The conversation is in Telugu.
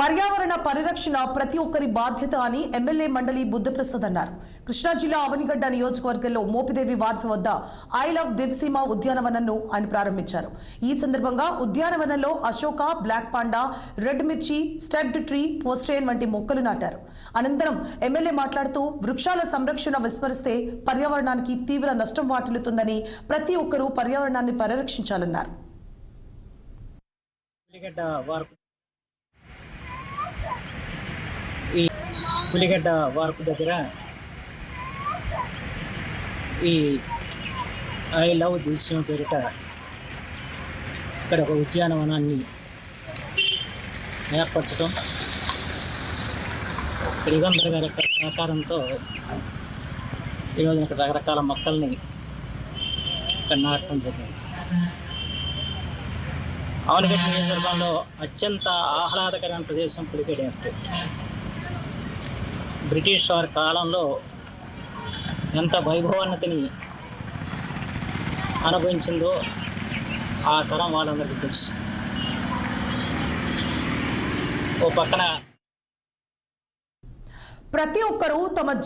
పర్యావరణ పరిరక్షణ ప్రతి ఒక్కరి బాధ్యత అని ఎమ్మెల్యే మండలి బుద్ధప్రసాద్ అన్నారు. కృష్ణా జిల్లా అవనిగడ్డ నియోజకవర్గంలో మోపిదేవి వార్పు వద్ద ఐ లవ్ దివ్సీమ ఉద్యానవనంను ఆయన ప్రారంభించారు. ఈ సందర్భంగా ఉద్యానవనంలో అశోక బ్లాక్ పాండా రెడ్ మిర్చి స్టెప్డ్ ట్రీ పోస్టేన్ వంటి మొక్కలు నాటారు. అనంతరం ఎమ్మెల్యే మాట్లాడుతూ వృక్షాల సంరక్షణ విస్మరిస్తే పర్యావరణానికి తీవ్ర నష్టం వాటిల్లుతుందని ప్రతి ఒక్కరూ పర్యావరణాన్ని పరిరక్షించాలన్నారు పులిగడ్డ వార్పు ఈ పులిగడ్డ వార్పు దగ్గర ఈ ఐ లవ్ దృశ్యం పేరిట ఇక్కడ ఒక ఉద్యానవనాన్ని ఏర్పరచడం. శ్రీగంధర్ గారి యొక్క సహకారంతో ఈరోజు ఇక్కడ రకరకాల మొక్కల్ని ఇక్కడ నాటడం జరిగింది. ఆవులగడ్డ నియోజకవర్గంలో అత్యంత ఆహ్లాదకరమైన ప్రదేశం పులిగడ్డ అంటే బ్రిటిష్ వారి కాలంలో ఎంత వైభవోన్నతిని అనుభవించిందో ఆ తరం వాళ్ళందరికీ తెలుసు. ఓ పక్కన ప్రతి ఒక్కరూ తమ